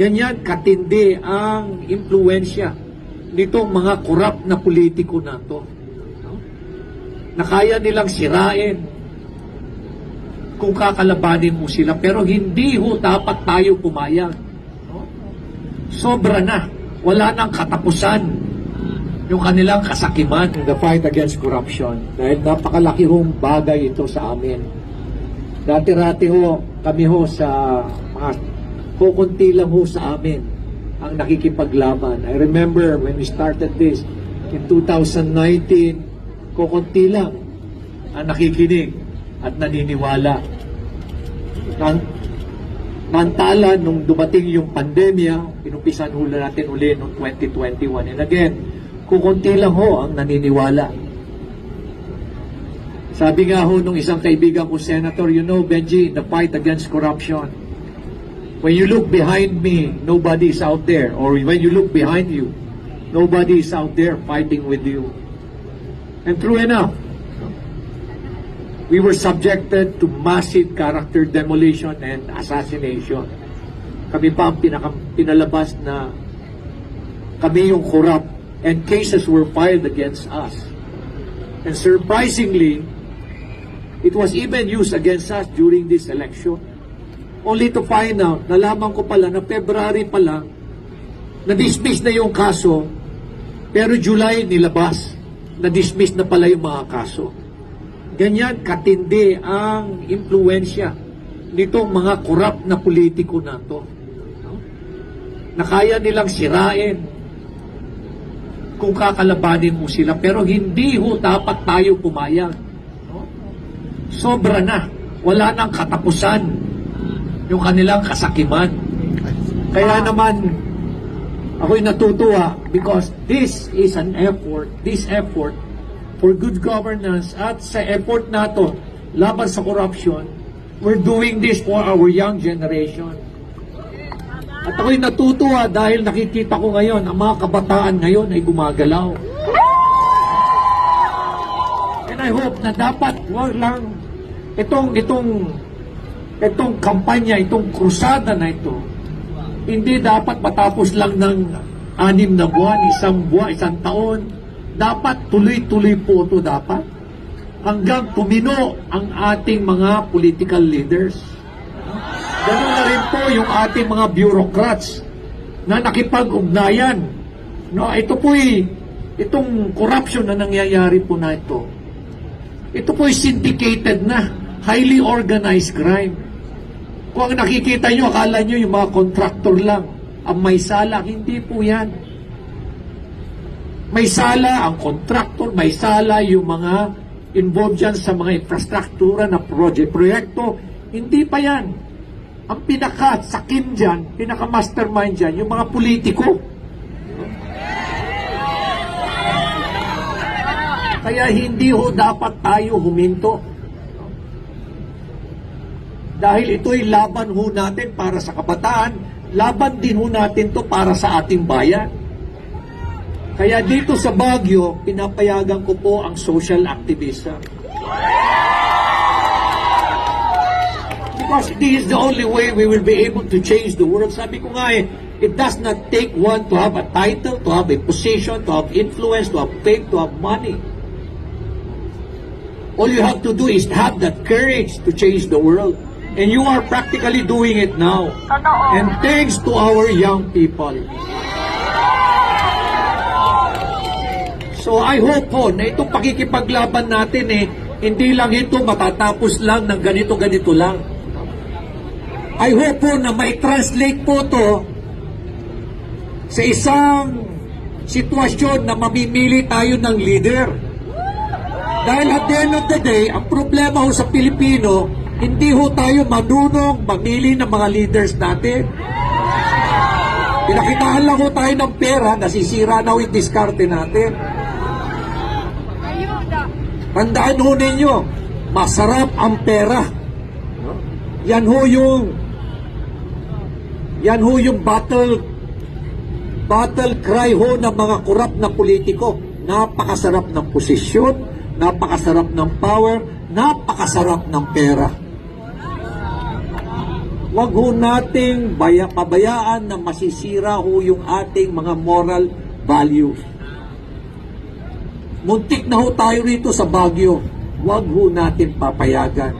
Ganyan katindi ang impluensya nitong mga korap na politiko na to. No? Na kaya nilang sirain kung kakalabanin mo sila. Pero hindi ho dapat tayo pumayag. No? Sobra na. Wala nang katapusan yung kanilang kasakiman. The fight against corruption. Dahil napakalaki hong bagay ito sa amin. Dati-rati ho, kami ho sa mga kukunti lang ho sa amin ang nakikipaglaban. I remember when we started this in 2019, kukunti lang ang nakikinig at naniniwala. Nang, mantala nung dumating yung pandemya, pinumpisan hula natin uli noong 2021. And again, kukunti lang ho ang naniniwala. Sabi nga ho nung isang kaibigan ko, Senator, you know, Benji, the fight against corruption, when you look behind me, nobody is out there. Or when you look behind you, nobody is out there fighting with you. And true enough, we were subjected to massive character demolition and assassination. Kami pa ang pinaka, pinalabas na kami yung corrupt and cases were filed against us. And surprisingly, it was even used against us during this election. Only to find out, nalaman ko pala na February pa lang, na-dismiss na yung kaso, pero July nilabas, na-dismiss na pala yung mga kaso. Ganyan katindi ang impluensya nitong mga korap na politiko na to. No? Na kaya nilang sirain kung kakalabanin mo sila. Pero hindi ho dapat tayo pumayag. No? Sobra na. Wala nang katapusan yung kanilang kasakiman. Kaya naman, ako'y natutuwa because this is an effort, this effort for good governance at sa effort nato laban sa corruption, we're doing this for our young generation. At ako'y natutuwa dahil nakikita ko ngayon, ang mga kabataan ngayon ay gumagalaw. And I hope na dapat wag lang itong itong itong kampanya, itong krusada na ito, hindi dapat matapos lang ng anim na buwan, isang buwan, isang taon. Dapat tuloy-tuloy po ito dapat. Hanggang tumino ang ating mga political leaders. Ganun na rin po yung ating mga bureaucrats na nakipag-ugnayan. No, ito po'y itong corruption na nangyayari po na ito. Ito po'y syndicated na, highly organized crime. Kung ang nakikita nyo, akala nyo yung mga contractor lang, ang may sala, hindi po yan. May sala ang contractor, may sala yung mga involved dyan sa mga infrastruktura na project, proyekto, hindi pa yan. Ang pinaka-sakin dyan, pinaka-mastermind dyan, yung mga politiko. Kaya hindi ho dapat tayo huminto. Dahil ito'y laban ho natin para sa kabataan, laban din ho natin to para sa ating bayan. Kaya dito sa Baguio, pinapayagan ko po ang social activism. Because this is the only way we will be able to change the world. Sabi ko nga eh, it does not take one to have a title, to have a position, to have influence, to have fame, to have money. All you have to do is have that courage to change the world. And you are practically doing it now. Totoo. And thanks to our young people. So I hope po na itong pakikipaglaban natin eh, hindi lang ito matatapos lang ng ganito-ganito lang. I hope po na mai-translate po to sa isang sitwasyon na mamimili tayo ng leader. Dahil at the end of the day, ang problema ho sa Pilipino, hindi ho tayo marunong mamili ng mga leaders natin. Pinakitaan lang ho tayo ng pera, nasisira na ho yung diskarte natin. Tandaan ho ninyo, masarap ang pera. Yan ho yung yan ho yung battle battle cry ho ng mga korap na politiko. Napakasarap ng posisyon, napakasarap ng power, napakasarap ng pera. Huwag ho nating baya, pabayaan na masisira ho yung ating mga moral values. Muntik na ho tayo rito sa Baguio. Huwag ho natin papayagan.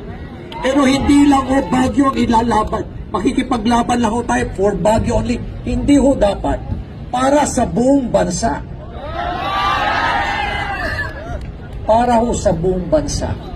Pero hindi lang ho Baguio ang ilalaban. Makikipaglaban lang ho tayo for Baguio only. Hindi ho dapat. Para sa buong bansa. Para ho sa buong bansa.